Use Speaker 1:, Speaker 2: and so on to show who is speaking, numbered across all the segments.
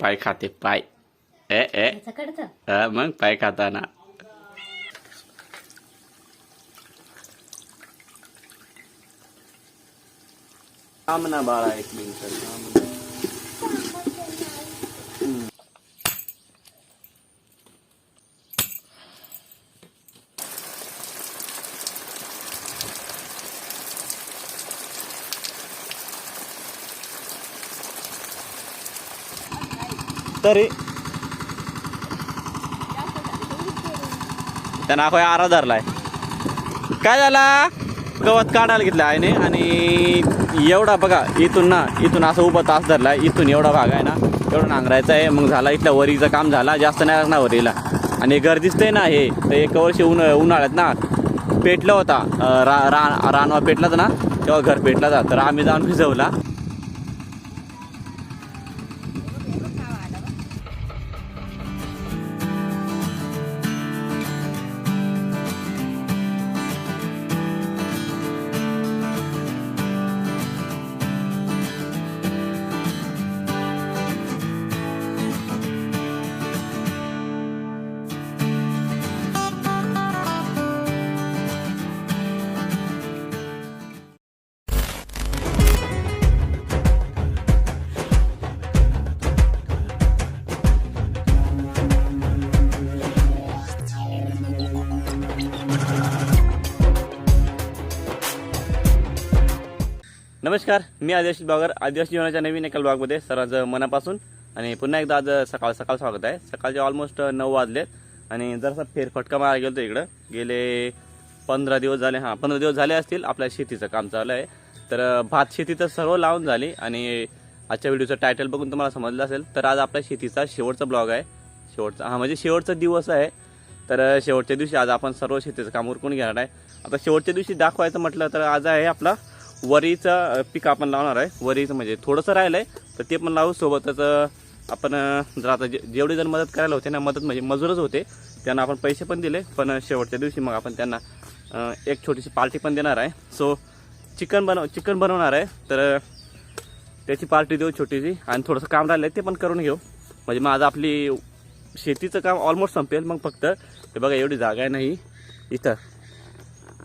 Speaker 1: पाय खाते पाय. ए ए. मग पाय खाताना. थांब ना बाळा एक मिनिट थांब तरी. त्या नाखोय आरा धरलाय. काय झाला? गवत काढायला घेतलं आहे आणि एवढा बघा इथून ना इथून असं उभं तास धरलाय इथून एवढा भाग आहे ना एवढं नांगरायचं आहे. मग झाला इथल्या वरीचं काम झाला जास्त नाही लागणार वरीला. आणि घर दिसतंय ना हे तर एक वर्षी उन उन्हाळ्यात ना पेटलं होता रा रा रानवा पेटलाच ना तेव्हा घर पेटला जा तर आम्ही जाऊन भिजवला. नमस्कार मी आदिवासी ब्लॉगर आदिवासी जीवनाच्या नवीन एका ब्लॉगमध्ये सर्वांचं मनापासून आणि पुन्हा एकदा आज सकाळ सकाळ स्वागत आहे. सकाळचे ऑलमोस्ट नऊ वाजलेत आणि जरासा फेरफटका मारा गेलो इकडं. गेले पंधरा दिवस झाले हां पंधरा दिवस झाले असतील आपल्या शेतीचं काम चालू आहे. तर भात शेती तर सर्व लावून झाली आणि आजच्या व्हिडिओचं टायटल बघून तुम्हाला समजलं असेल तर आज आपल्या शेतीचा शेवटचा ब्लॉग आहे. शेवटचा हा म्हणजे शेवटचा दिवस आहे. तर शेवटच्या दिवशी आज आपण सर्व शेतीचं काम उरकून घेणार आहे. आता शेवटच्या दिवशी दाखवायचं म्हटलं तर आज आहे आपला वरीचं पीक आपण लावणार आहे. वरीचं म्हणजे थोडंसं राहिलं आहे तर ते पण लावू सोबतच आपण जर आता जे जेवढे जण मदत करायला होते ना मदत म्हणजे मजूरच होते त्यांना आपण पैसे पण दिले पण शेवटच्या दिवशी मग आपण त्यांना एक छोटीशी पार्टी पण देणार आहे. सो चिकन बनव चिकन बनवणार आहे तर त्याची पार्टी देऊ छोटीशी आणि थोडंसं काम राहिलं आहे ते पण करून घेऊ. म्हणजे मग आज आपली शेतीचं काम ऑलमोस्ट संपेल मग फक्त हे बघा एवढी जागा आहे नाही. इथं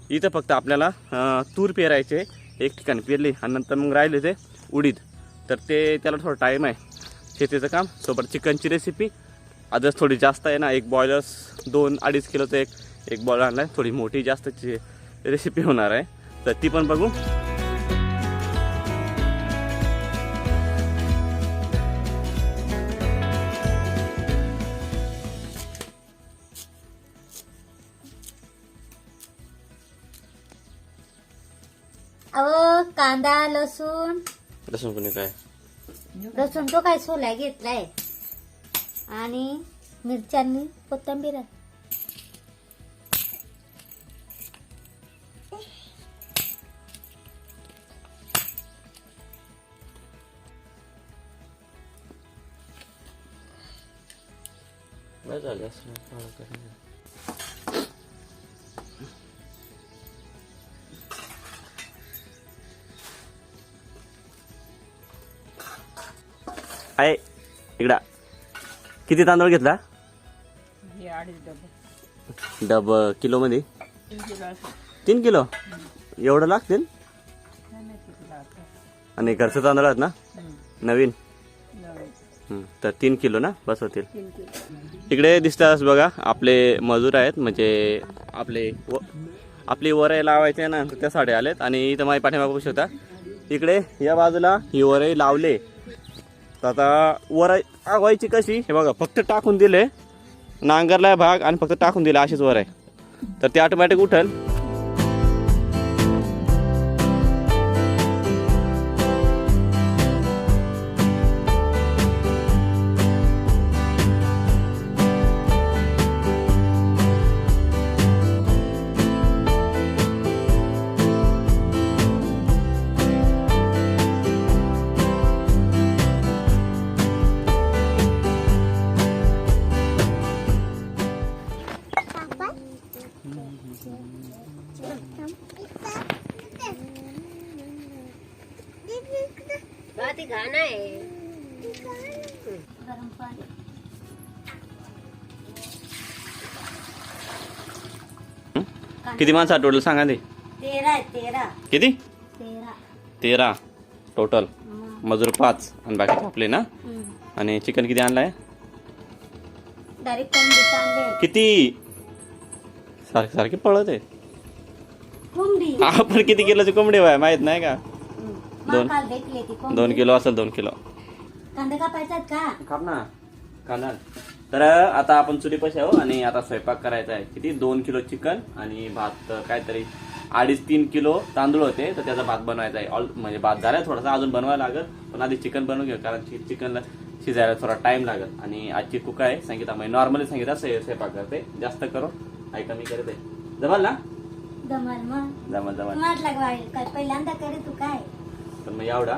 Speaker 1: इथं फक्त आपल्याला तूर पेरायचे एक ठिकाणी पेरली आणि नंतर मग राहिले ते उडीद. तर ते त्याला थोडं टाईम आहे. शेतीचं काम. सोबत चिकनची रेसिपी आजच थोडी जास्त आहे ना. एक बॉयलर्स दोन अडीच किलोचं एक एक बॉयलर आणला आहे थोडी मोठी जास्तची रेसिपी होणार आहे. तर ती पण बघू.
Speaker 2: कांदा लसूण.
Speaker 1: लसूण कोणी काय
Speaker 2: लसूण तो काय सोला घेतलाय. आणि मिरच्यांनी कोथंबीर
Speaker 1: झालं असं. आहे. इकडा. किती तांदूळ घेतला? डब. किलो मध्ये तीन किलो? एवढं लागतील? आणि घरचं तांदूळ आहेत ना? नवीन? तर तीन किलो ना? बस होतील. इकडे दिसतात बघा आपले मजूर आहेत म्हणजे आपले व आपली वरई लावायचे ना तर त्या साडे आलेत आणि इथं माझ्या पाठीमागे शकता. इकडे या बाजूला ही वरई लावले. तर आता वराय आगवायची कशी? हे बघा फक्त टाकून दिले. नांगरला भाग आणि फक्त टाकून दिले अशीच आहे. तर ते ऑटोमॅटिक उठल. किती माणसं टोटल सांगा ते.
Speaker 2: तेरा आहे तेरा.
Speaker 1: किती?
Speaker 2: तेरा.
Speaker 1: तेरा. टोटल मजूर पाच. आणि बाकी आपले ना. आणि चिकन किती आणलाय?
Speaker 2: डायरेक्ट कोंबडी चांगले
Speaker 1: किती? सारखे सारखे पळत आहे.
Speaker 2: कोंबडी.
Speaker 1: आपण किती किलोची कोंबडी बाय? माहीत नाही का. दोन.
Speaker 2: मग काल देखले ती कोंबडी.
Speaker 1: दोन किलो असेल दोन किलो.
Speaker 2: कांदा कापायचात का?
Speaker 1: खाप ना. कांदा. तर आता आपण चुली पैसे आहो आणि आता स्वयंपाक करायचा आहे. किती? दोन किलो चिकन आणि भात काहीतरी अडीच तीन किलो तांदूळ होते तर त्याचा भात बनवायचा आहे. ऑल म्हणजे भात झालाय थोडासा अजून बनवायला लागत पण आधी चिकन बनवून घेऊ कारण चिकनला शिजायला थोडा टाइम लागत आणि आजची कुक आहे संगीता म्हणजे नॉर्मली संगीता स्वय- स्वयंपाक करते. जास्त करून आई कमी करते. जमाल ना?
Speaker 2: मग.
Speaker 1: जमाल जमाल.
Speaker 2: काय पहिल्यांदा करे तू काय?
Speaker 1: तर मग एवढा.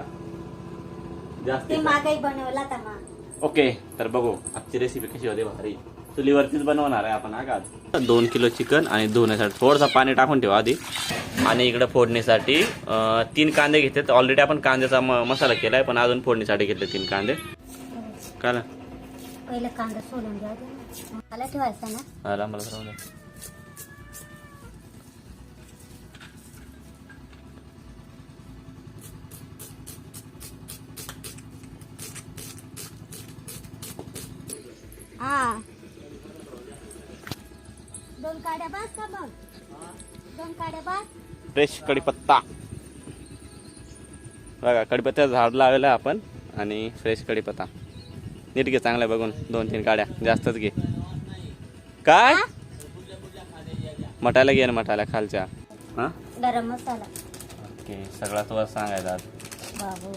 Speaker 1: जास्त
Speaker 2: मागाई बनवला
Speaker 1: ओके तर बघू. आजची रेसिपी कशी होते भारी. चुलीवरतीच बनवणार आहे आपण आज? दोन किलो चिकन आणि धुण्यासाठी थोडंसं पाणी टाकून ठेवा आधी. आणि इकडे फोडणीसाठी तीन कांदे घेतलेत. ऑलरेडी आपण कांद्याचा मसाला केलाय पण अजून फोडणीसाठी घेतले तीन कांदे. काय ना
Speaker 2: पहिलं कांदा सोलून घ्या मला ठेवायचा ना?
Speaker 1: मला
Speaker 2: हा. दोन काड्या बस का मग? दोन काड्या बस.
Speaker 1: फ्रेश कढीपत्ता. बघा कढीपत्त्याचं झाड लावलेलं आहे आपण आणि फ्रेश कढीपत्ता. नीट घे चांगलं आहे बघून. दोन तीन काड्या. जास्तच घे. काय? मटायला घे ना मटायला खालच्या. हां?
Speaker 2: गरम मसाला.
Speaker 1: ओके सगळा तुला सांगायचा आज.
Speaker 2: बाबू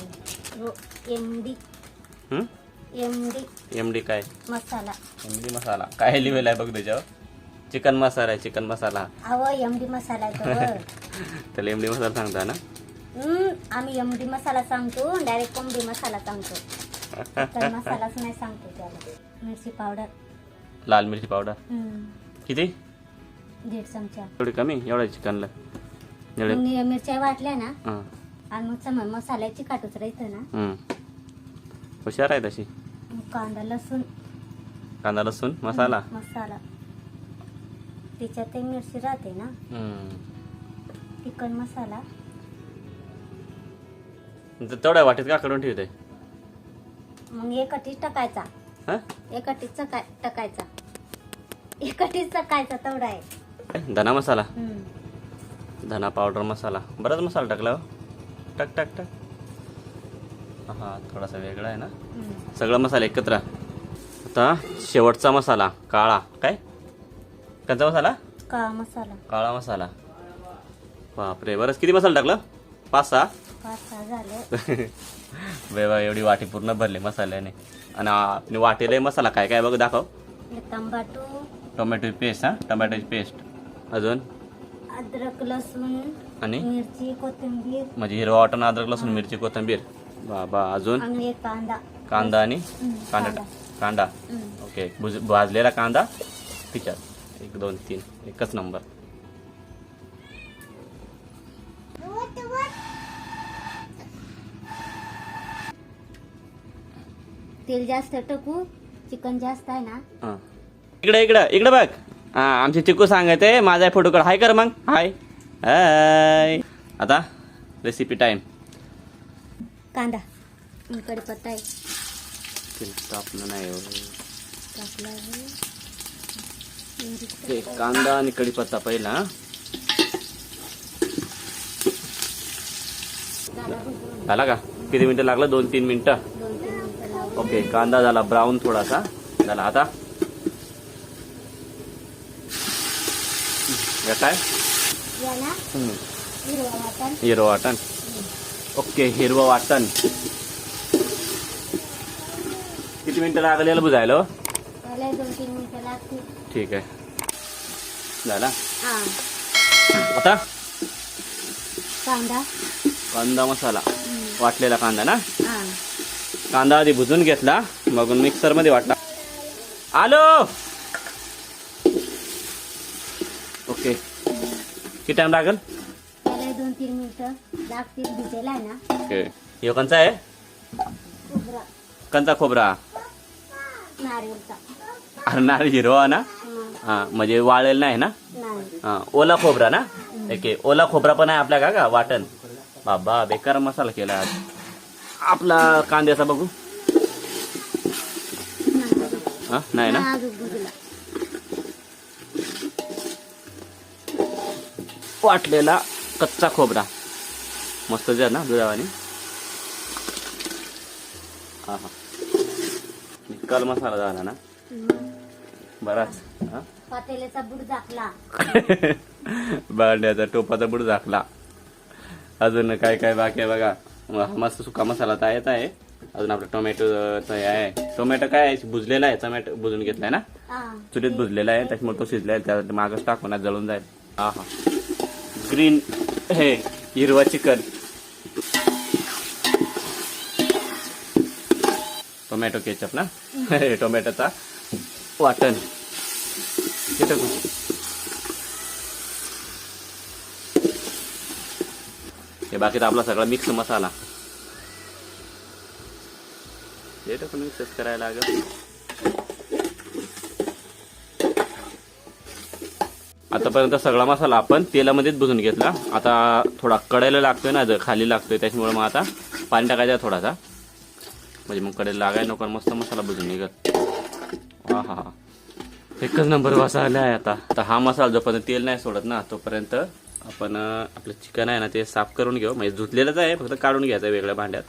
Speaker 2: रो एम डी.
Speaker 1: हं?
Speaker 2: M D.
Speaker 1: एम डी काय?
Speaker 2: मसाला.
Speaker 1: एम डी मसाला. काय लिहिलेलं आहे बघ त्याच्यावर? चिकन मसाला आहे चिकन मसाला.
Speaker 2: अहो एम डी मसाला आहे तो.
Speaker 1: त्याला एम डी मसाला सांगता ना?
Speaker 2: आम्ही एम डी मसाला सांगतो डायरेक्ट कोंबडी मसाला सांगतो. तर मसालाच नाही सांगतो त्याला. मिरची पावडर.
Speaker 1: लाल मिरची पावडर? किती?
Speaker 2: दीड चमचा.
Speaker 1: एवढी कमी? एवढ्या चिकनला? एवढे
Speaker 2: मिरच्या वाटल्या ना आणि मग मसाल्याची काटूच राहतं ना.
Speaker 1: हुशार आहे तशी.
Speaker 2: कांदा लसूण.
Speaker 1: कांदा लसूण मसाला?
Speaker 2: मसाला. त्याच्यात ते मिरची राहते ना?
Speaker 1: हम्म.
Speaker 2: चिकन मसाला.
Speaker 1: तर तेवढ्या वाटीत का करून ठेवते?
Speaker 2: मग एकटीच टाकायचा.
Speaker 1: हा?
Speaker 2: एकटीच काय टाकायचा. एकटीच टाकायचा तेवढा आहे.
Speaker 1: धना मसाला?
Speaker 2: हम्म.
Speaker 1: धना पावडर मसाला. बराच मसाला टाकला हो. टाक टाक टाक. हा थोडासा वेगळा आहे ना. सगळं मसाला एकत्र. आता शेवटचा मसाला काळा. काय? कोणता मसाला?
Speaker 2: काळा मसाला.
Speaker 1: काळा मसाला. बापरे बरंच. किती मसाला टाकलं? पाच सहा? वेवा एवढी वाटी पूर्ण भरली मसाल्याने. आणि आपली वाटीला मसाला काय काय बघ दाखव.
Speaker 2: तंबाटू.
Speaker 1: टोमॅटोची पेस्ट हा? टोमॅटोची पेस्ट. अजून?
Speaker 2: अद्रक लसूण
Speaker 1: आणि?
Speaker 2: मिरची कोथिंबीर.
Speaker 1: म्हणजे हिरवा वाटण अद्रक लसूण मिरची कोथिंबीर. बाबा अजून?
Speaker 2: आणि एक कांदा.
Speaker 1: कांदा आणि? कांदा.
Speaker 2: कांदा.
Speaker 1: ओके. भुज- भाजलेला कांदा? तिच्यात एक दोन तीन. एकच नंबर.
Speaker 2: तेल जास्त टाकू चिकन जास्त आहे ना.
Speaker 1: हा. इकडे इकडं इकडे बघ. हा आमचे चिकू सांगायचे माझा फोटो काढ. हाय कर मग. हाय हाय आता रेसिपी टाइम
Speaker 2: कांदा. आणि कढीपत्ता आहे.
Speaker 1: आपलं नाही हो.
Speaker 2: टाकला आहे.
Speaker 1: ते कांदा आणि कढीपत्ता पहिला हा.
Speaker 2: झाला
Speaker 1: का? किती मिनिटं लागलं? दोन तीन मिनिटं?
Speaker 2: दोन तीन मिनिटं लावून
Speaker 1: ओके कांदा झाला ब्राऊन थोडासा. झाला आता. या काय?
Speaker 2: या ना
Speaker 1: हम्म.
Speaker 2: हिरवा वाटण.
Speaker 1: हिरवं वाटण. ओके हिरवं वाटण. किती मिनिटं लागले याला बुजायला हो?
Speaker 2: त्याला दोन तीन मिनिटं लागतील.
Speaker 1: ठीक आहे. झाला?
Speaker 2: हा.
Speaker 1: आता?
Speaker 2: कांदा.
Speaker 1: कांदा मसाला. वाटलेला कांदा ना?
Speaker 2: हा.
Speaker 1: कांदा आधी भुजून घेतला मग मिक्सरमध्ये वाटला. आलो! ओके. किती टाइम लागेल?
Speaker 2: तीन मिनिटं लागतील आहे ना.
Speaker 1: ओके. हे कंचा आहे?
Speaker 2: खोबरा.
Speaker 1: कंचा खोबरा.
Speaker 2: नारियलचा
Speaker 1: अरे नारळ हिरवा ना?
Speaker 2: हं,
Speaker 1: हा म्हणजे वाळेल नाही ना?
Speaker 2: नाही.
Speaker 1: हा ओला खोबरा ना? ओके ओला खोबरा पण आहे आपल्या का का वाटण. बाबा बेकार मसाला केला आज. आपला कांद्याचा बघू. हा नाही ना? वाटलेला कच्चा खोबरा. मस्त जे ना दुधावानी. हा हा. निकाल मसाला झाला ना.
Speaker 2: हं.
Speaker 1: बराच हा.
Speaker 2: पातेल्याचा बुड झाकला.
Speaker 1: बांड्याचा टोपाचा बुड झाकला. अजून काय काय बाकी आहे बघा. म- मस्त सुका मसाला तर येत आहे. अजून आपलं टोमॅटोचं हे आहे. टोमॅटो काय आहे? भुजलेला आहे टोमॅटो भुजून घेतलाय ना?
Speaker 2: हा.
Speaker 1: चुलीत भुजलेला आहे त्याच्यामुळे तो शिजलाय त्यासाठी मागच टाकून आज जळून जाईल. हा हा. ग्रीन हे हिरवा चिकन. टोमॅटो केचप ना? हे टोमॅटोचा वाटण. हे टाकू. हे बाकीचा आपला सगळा मिक्स मसाला. हे टाकून मिक्सच करायला लागेल. आतापर्यंत सगळा मसाला आपण तेलामध्येच भुजून घेतला. आता थोडा कडायला लागतोय ना जर खाली लागतोय त्याच्यामुळे मग आता पाणी टाकायचं आहे थोडासा. म्हणजे मग कडेला लागाय नको मस्त मसाला भुजून निघत हा हा हा. एकच नंबर मसाला आहे आता. आता हा मसाला जोपर्यंत तेल नाही सोडत ना तोपर्यंत आपण आपलं चिकन आहे ना ते साफ करून घेऊ. म्हणजे धुतलेलंच आहे फक्त काढून घ्यायचं आहे वेगळ्या भांड्यात.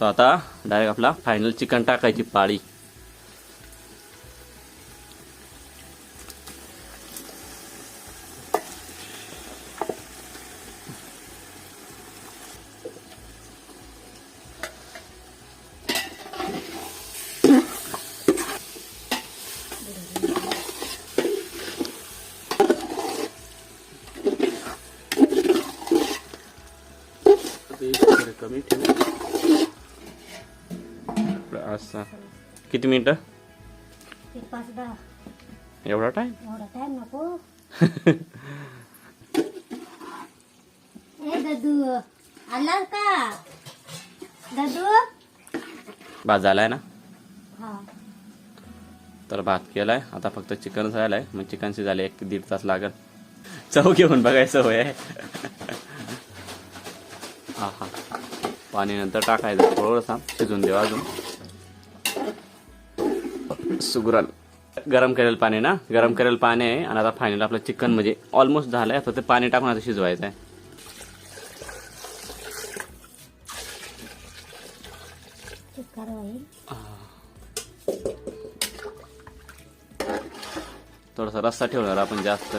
Speaker 1: सो आता डायरेक्ट आपला फायनल चिकन टाकायची पाळी कमी ठेवू असा. किती मिनिटं?
Speaker 2: ते पाच दहा.
Speaker 1: एवढा टाइम
Speaker 2: एवढा टाइम नको. ए ददू आला का? ददू?
Speaker 1: भात झालाय ना?
Speaker 2: हा.
Speaker 1: तर भात केलाय. आता फक्त चिकन झालाय. मग चिकन शिजायला एक दीड तास लागल. चव घेऊन बघायचं होय हा हा पाणी नंतर टाकायचं. थोडंसं शिजून देऊ अजून. सुगरण गरम करेल पाणी ना गरम करेल पाणी आहे. आणि आता फायनल आपलं चिकन म्हणजे ऑलमोस्ट झालंय. फक्त पाणी टाकून आता शिजवायचं आहे. थोडासा रस्सा ठेवणार आपण जास्त.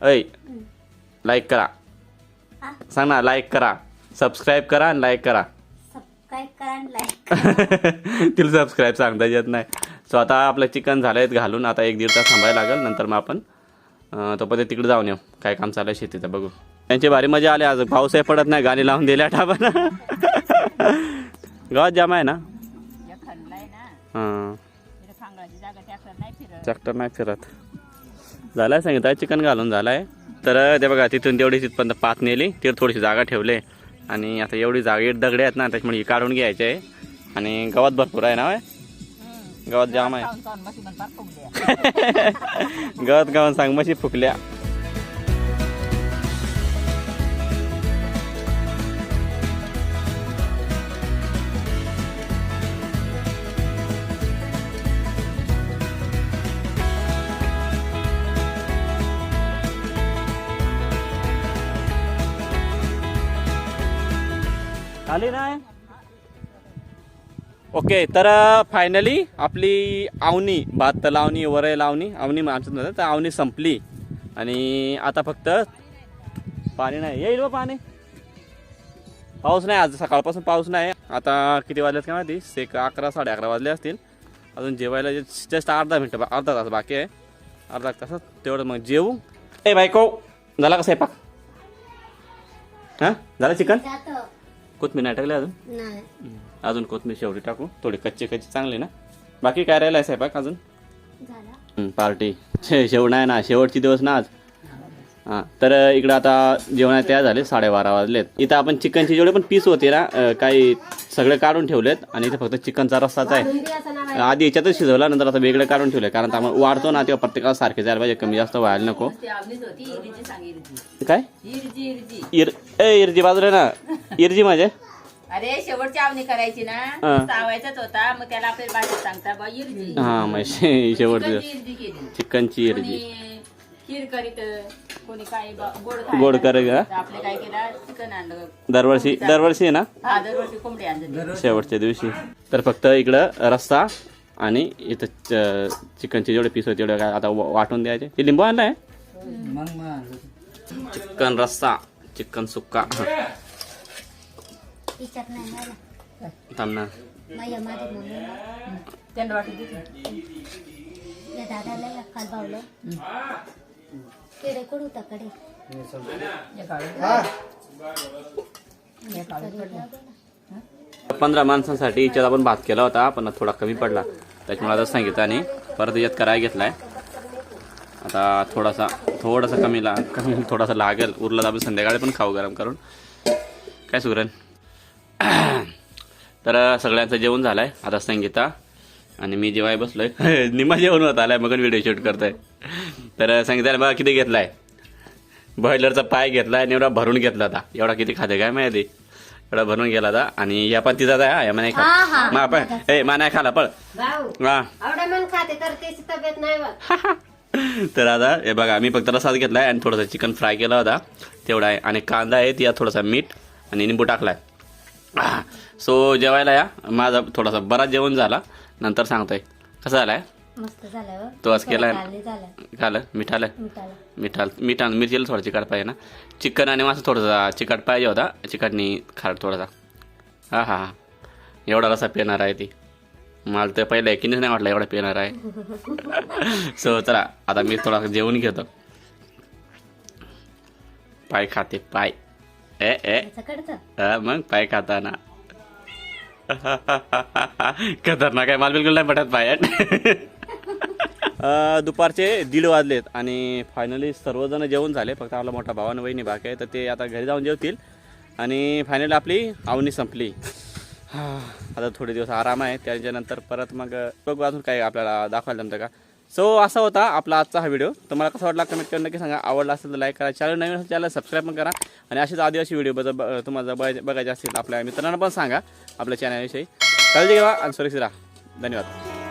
Speaker 1: ऐ लाईक करा. सांग ना लाईक करा. सबस्क्राईब करा आणि लाईक करा.
Speaker 2: सबस्क्राईब करा आणि लाईक
Speaker 1: तिला सबस्क्राईब सांगता येत नाही. सो आता आपलं चिकन झालंय घालून आता एक दीड तास थांबायला लागेल. नंतर मग आपण तोपर्यंत तिकडे जाऊन येऊ. काय काम चालू आहे शेतीचं बघू. त्यांची भारी मजा आली आज. पाऊसही पडत नाही गाणी लावून दिल्या टापानं गावात जाम आहे ना? हां.
Speaker 3: ट्रॅक्टर नाही फिरत.
Speaker 1: फिरत झालाय सांगितलं चिकन घालून झालाय. तर ते बघा तिथून तेवढी तिथपर्यंत पात नेली. तिथे थोडीशी जागा ठेवले. आणि आता एवढी जागा दगडे आहेत ना त्याच्यामुळे ही काढून घ्यायचे. आहे आणि गवत भरपूर आहे ना? गवत जाम आहे गवत गावून सांग मशी फुकल्या. आली नाही? ओके तर फायनली आपली आवनी भात लावणी वरय लावणी आवनी आमच्यात म्हणतात तर आवनी संपली. आणि आता फक्त पाणी नाही. येईल बा पाणी. पाऊस नाही आज सकाळपासून पाऊस नाही. आता किती वाजले काय माहिती? एक अकरा साडे अकरा वाजले असतील. अजून जेवायला जस्ट अर्धा मिनटं बा- अर्धा तास बाकी आहे. अर्धा तासात तेवढं मग जेवू. ए बायको झाला का स्वयंपाक? हां? झालं चिकन? कोथमीर नाही टाकली अजून?
Speaker 2: नाही.
Speaker 1: हम्म. अजून कोथमीर शेवटी टाकू. थोडी कच्ची कच्ची चांगली ना. बाकी काय राहिलं आहे स्वयंपाक अजून?
Speaker 2: झाला.
Speaker 1: हम्म, पार्टी शे शेवट नाही ना. शेवटची दिवस ना आज. हां तर इकडं आता जेवणात तयार झाले साडेबारा वाजलेत. इथं आपण चिकनचे जेवढे पण पीस होते ना काही सगळे काढून ठेवलेत आणि इथे फक्त चिकनचा रस्साच आहे. आधी याच्यातच शिजवला नंतर आता वेगळं काढून ठेवलंय कारण आपण वाढतो ना तेव्हा प्रत्येकाला सारखे जायला पाहिजे कमी जास्त व्हायला नको. काय? इर ए इरजी बाजूला ना. इरजी माझे.
Speaker 3: अरे शेवटची आवणी करायची ना.
Speaker 1: हा.
Speaker 3: होता मग त्याला आपल्याला भाषेत सांगता बा इरजी.
Speaker 1: हां मग शेवटची.
Speaker 3: चिकनची इरजी खीर करीत कोणी काय ब- गोड.
Speaker 1: करे का?
Speaker 3: तर आपले काय केलं? चिकन आणलं.
Speaker 1: दरवर्षी दरवर्षी आहे ना?
Speaker 3: हा दरवर्षी कोंबडी आणली
Speaker 1: शेवटच्या दिवशी. तर फक्त इकडं रस्सा आणि इथं च- चिकनचे जेवढे पीस होते तेवढे काय आता वा- वाटून द्यायचे. ते लिंबू आणलाय? चिकन रस्सा चिकन सुक्का.
Speaker 2: तिच्यात नाही झाला
Speaker 1: थांब ना
Speaker 2: माझ्या माझ्या मम्मी
Speaker 3: त्यांना वाटत होती.
Speaker 2: या दादाला या काल केडे कडू.
Speaker 1: पंधरा माणसांसाठी याच्यात आपण भात केला होता पण थोडा कमी पडला. त्याच्यामुळे आता सांगितलं आणि परत याच्यात करायला घेतलाय. आता थोडासा थोडासा कमी ला कमी थोडासा लागेल. उरला तर आपण संध्याकाळी पण खाऊ गरम करून. काय सुगरण तर सगळ्यांचं जेवण झालंय. आता संगीता आणि मी जेवाय बसलोय निमा जेवण होत आलाय मग व्हिडिओ शूट करतोय. तर संगीताने बघा किती घेतलाय. बॉयलरचा पाय घेतलाय आणि एवढा भरून घेतला होता. एवढा किती खाते काय माहिती? एवढा भरून गेला होता. आणि या पण तिचा आहे या नाही
Speaker 2: हा, हा.
Speaker 1: खा मा पण ए मा नाही खाला पळ.
Speaker 4: भाऊ
Speaker 1: हा.
Speaker 4: आवडा मन खाते तर त्याची तब्येत नाही होत
Speaker 1: तर आता हे बघा मी फक्त रसाच घेतलाय आणि थोडासा चिकन फ्राय केला होता. तेवढा आहे. आणि कांदा आहे त्यात थोडासा मीठ आणि निंबू टाकलाय. सो जेवायला या. माझा थोडासा बराच जेवण झाला. नंतर सांगतोय. कसं झालाय?
Speaker 2: मस्त झालं.
Speaker 1: तो आज केलाय?
Speaker 2: झालं.
Speaker 1: झालं मिठालं?
Speaker 2: मिठाला.
Speaker 1: मिठाल. मिठा मिरचीला थोडा चिकट पाहिजे ना? चिकन आणि मासा थोडासा चिकट पाहिजे होता. चिकटनी खार थोडासा. हा हा हा. एवढा रसा पिणार आहे ती? मला तर पहिलं एकीनेच नाही वाटलं एवढा पिणार आहे. सो चला आता मी थोडा जेवण घेतो. पाय खाते पाय. ए ए. मग पाय खाताना. खतरनाक आहे. मला बिलकुल नाही पटत बाहेर. दुपारचे दीड वाजलेत आणि फायनली सर्वजण जेवण झाले. फक्त आपला मोठा भावान वहिनी बाकी आहे तर ते आता घरी जाऊन जेवतील. आणि फायनली आपली आवनी संपली. आता थोडे दिवस आराम आहे. त्याच्यानंतर परत मग बघू अजून काय आपल्याला दाखवायला जमतं का. सो असा होता आपला आजचा हा व्हिडिओ तुम्हाला कसा वाटला कमेंट करून नक्की सांगा. आवडला असेल तर लाईक करा. चॅनल नवीन असेल चॅनल सबस्क्राईब पण करा. आणि असेच आदिवासी व्हिडिओ बद्दल तुम्हाला बघायचे बघायचे असतील आपल्या मित्रांना पण सांगा आपल्या चॅनलविषयी काळजी घ्या आणि सुरक्षित राहा. धन्यवाद.